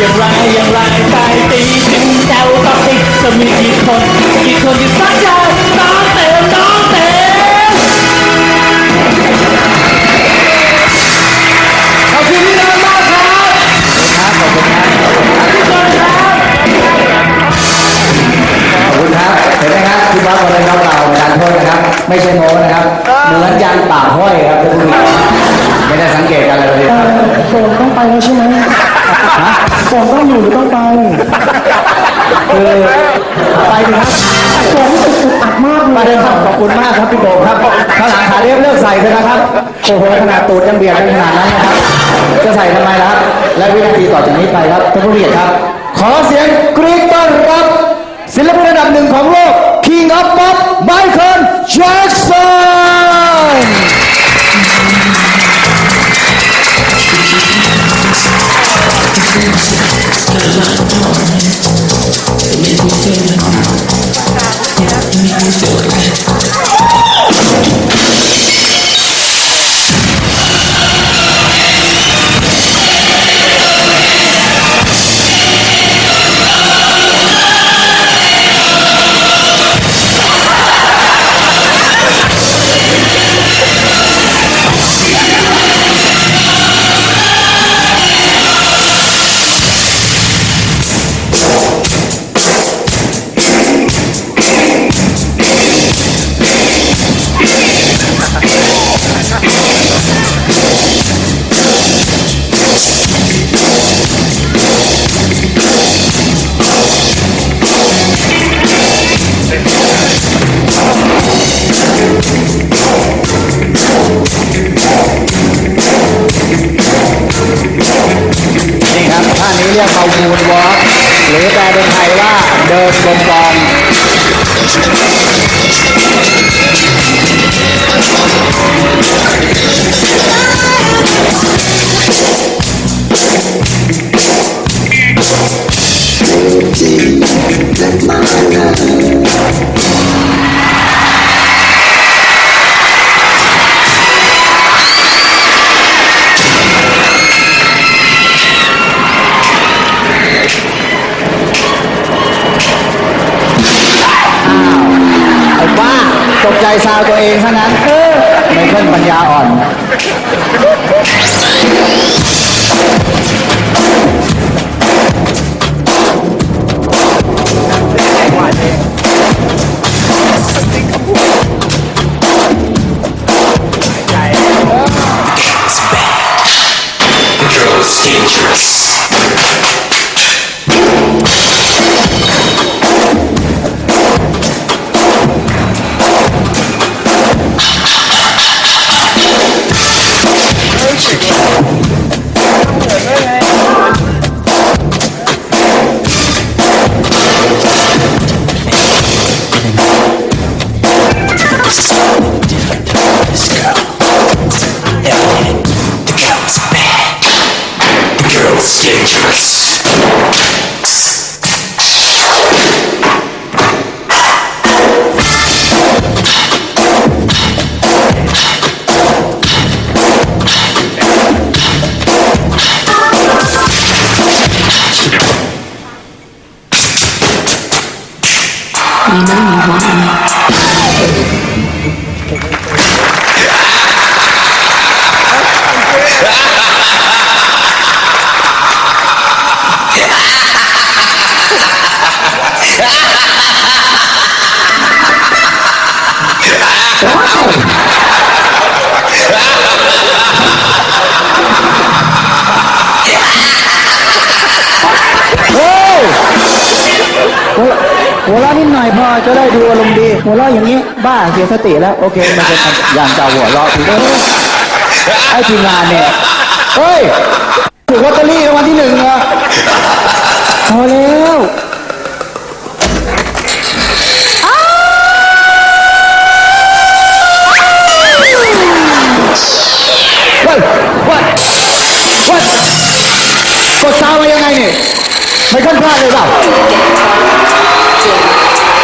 อย่างไรอย่างไรตายตีถึงแซวก็ติดจะมีกี่คน กี่คนที่สักจะต ไปดีครับฝนรู้สึกอึดอัดมากไปเลเลยครับขอบคุณมากครับพี่โบครับข้างหลังขาเรียบเลิกใส่เลยนะครับโอ้โหขนาดตูดยังเบียดกันขนาดนั้นนะครับ จะใส่ทำไมล่ะครับ และวินาทีต่อจากนี้ไปครับท่านผู้เรียนครับ ขอเสียงกรี๊ดต้อนรับ นี่ หรือแปลเป็นไทยว่าเดินกลมกอง ซาวตัวเองซะนั้นไม่เพิ่นปัญญาอ่อน น่อยพอจะได้ดูอารมณ์ดี หัวเราะอย่างนี้บ้าเสียสติแล้ว โอเคมันเป็นอย่างเก่าหัวเราะถูกไหมไอ้ทีมงานเนี่ยเฮ้ยถูกลอตเตอรี่รางวัลที่หนึ่งเหรอพอแล้วเฮ้ยวัดวัดกดซาวมายังไงนี่ไม่ค่อนพลาดเลยเปล่า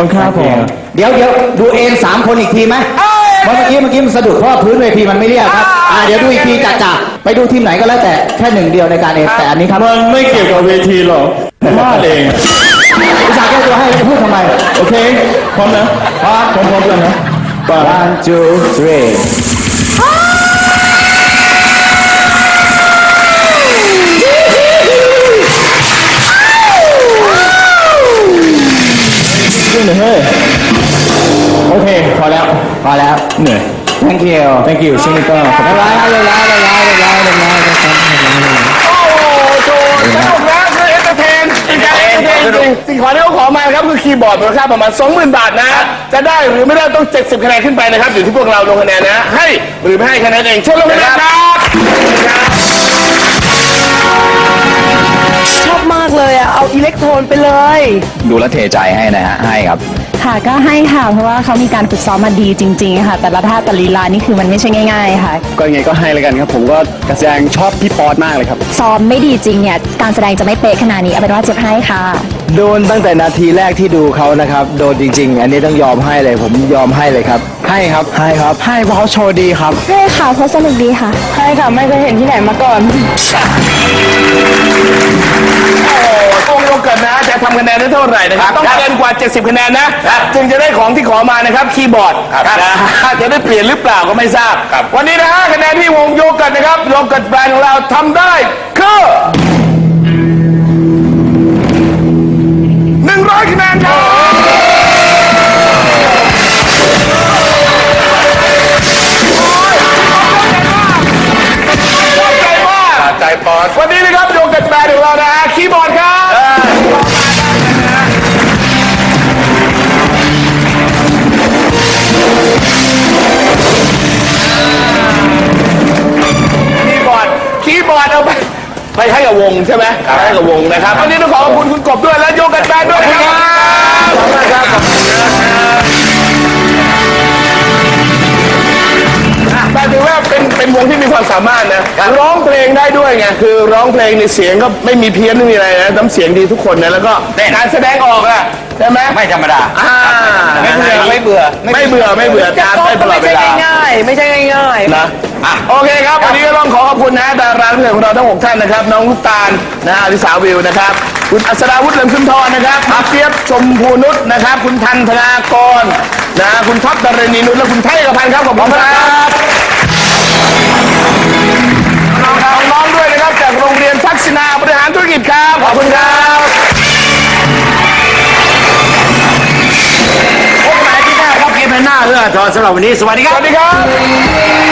ขอบคุณครับผม เดี๋ยวเดี๋ยวดูเอ็นสามคนอีกทีไหมเพราะเมื่อกี้เมื่อกี้มันสะดุดเพราะว่าพื้นเวทีมันไม่เรียบครับอ่าเดี๋ยวดูอีกทีจ่าจ่าไปดูทีมไหนก็แล้วแต่แค่หนึ่งเดียวในการเอ็นแต่อันนี้ครับมันไม่เกี่ยวกับเวทีหรอกผมว่าเองอุตส่าห์แก้ตัวให้จะพูดทำไม โอเคพร้อมนะพร้อมพร้อมกันนะไป one two three ขึ้นเลยเฮ้ยโอเค พอแล้ว พอแล้ว เหนื่อย thank you thank you ชิมิต้าขอบคุณเรียบร้อยแล้วเรียบร้อยเรียบร้อยเรียบร้อยเรียบร้อยเรียบร้อยครับโอ้โหโชว์สนุกนะคือเอนเตอร์เทนเป็นการเอนเตอร์เทนจริงสิ่งของที่เขาขอมาครับคือคีย์บอร์ดมูลค่าประมาณ 20,000 บาทนะ จะได้หรือไม่ได้ต้อง 70คะแนนขึ้นไปนะครับ อยู่ที่พวกเราลงคะแนนนะ ให้หรือไม่ให้คะแนนเองเชิญลงคะแนนครับ อบมากเลยอะเอาอิเล็กโทรนไปเลย ดูแลวเทใจให้นะฮะให้ครับ ค่ะก็ให้ค่ะ เพราะว่าเขามีการฝึกซ้อมมาดีจริง ๆ ค่ะ แต่ละท่าแต่ละลีลานี่คือมันไม่ใช่ง่าย ๆ ค่ะ ก็ยังไงก็ให้แล้วกันครับ ผมก็การแสดงชอบพี่ป๊อตมากเลยครับ ซ้อมไม่ดีจริงเนี่ย การแสดงจะไม่เป๊ะขนาดนี้ เอาเป็นว่าเจ็บให้ค่ะ โดนตั้งแต่นาทีแรกที่ดูเขานะครับ โดนจริง ๆ อันนี้ต้องยอมให้เลยผมยอมให้เลยครับ ให้ครับ ให้ครับ ให้เพราะเขาโชว์ดีครับ ให้ค่ะเพราะสนุกดีค่ะ ใช่ค่ะ ไม่เคยเห็นที่ไหนมาก่อน ทำคะแนนได้เท่าไหร่นะครับ ต้องเกินกว่า 70 คะแนนนะ จึงจะได้ของที่ขอมานะครับคีย์บอร์ดนะจะได้เปลี่ยนหรือเปล่าก็ไม่ทราบ วันนี้นะฮะคะแนนที่วงโยกันนะครับโยกันแบรนด์ของเราทำได้คือ วงใช่ไหมไปให้กับวงนะครับวันนี้ต้องขอขอบคุณคุณกบด้วยและโยกันแบนด้วยนะครับขอบคุณครับขอบคุณครับอะแต่ถือว่าเป็นเป็นวงที่มีความสามารถนะร้องเพลงได้ด้วยไงคือร้องเพลงในเสียงก็ไม่มีเพี้ยนไม่มีอะไรนะน้ำเสียงดีทุกคนนะแล้วก็การแสดงออกอะ ใช่ไหมไม่ธรรมดา อ่าไม่เบื่อไม่เบื่อ ไม่เบื่อไม่เบื่อจะการซ้อมได้ตก็ลอไม่ดเวใช่ลา ง่ายๆไม่ใช่ง่ายๆ นะอะโอเคครับ วันนี้ก็ต้องขอขอบคุณนะดาราเพื่อนของเราทั้งหกท่านนะครับ น้องลูกตาลนะอลิสาวิวนะครับ คุณอัศดาวุฒิเหลิมสุนทรนะครับคุณเจี๊ยบชมพูนุชนะครับ คุณทันธนากรนะคุณท็อปดารณีนุชและคุณไทยกพันธ์ครับ ขอบคุณครับน้องๆด้วยนะครับ จากโรงเรียนทักษิณาบริหารธุรกิจครับ ขอบคุณครับ พบกันใหม่อาที่หน้าครับเกมหน้าเพื่อทอนสำหรับวันนี้สวัสดีครับ สวัสดีครับ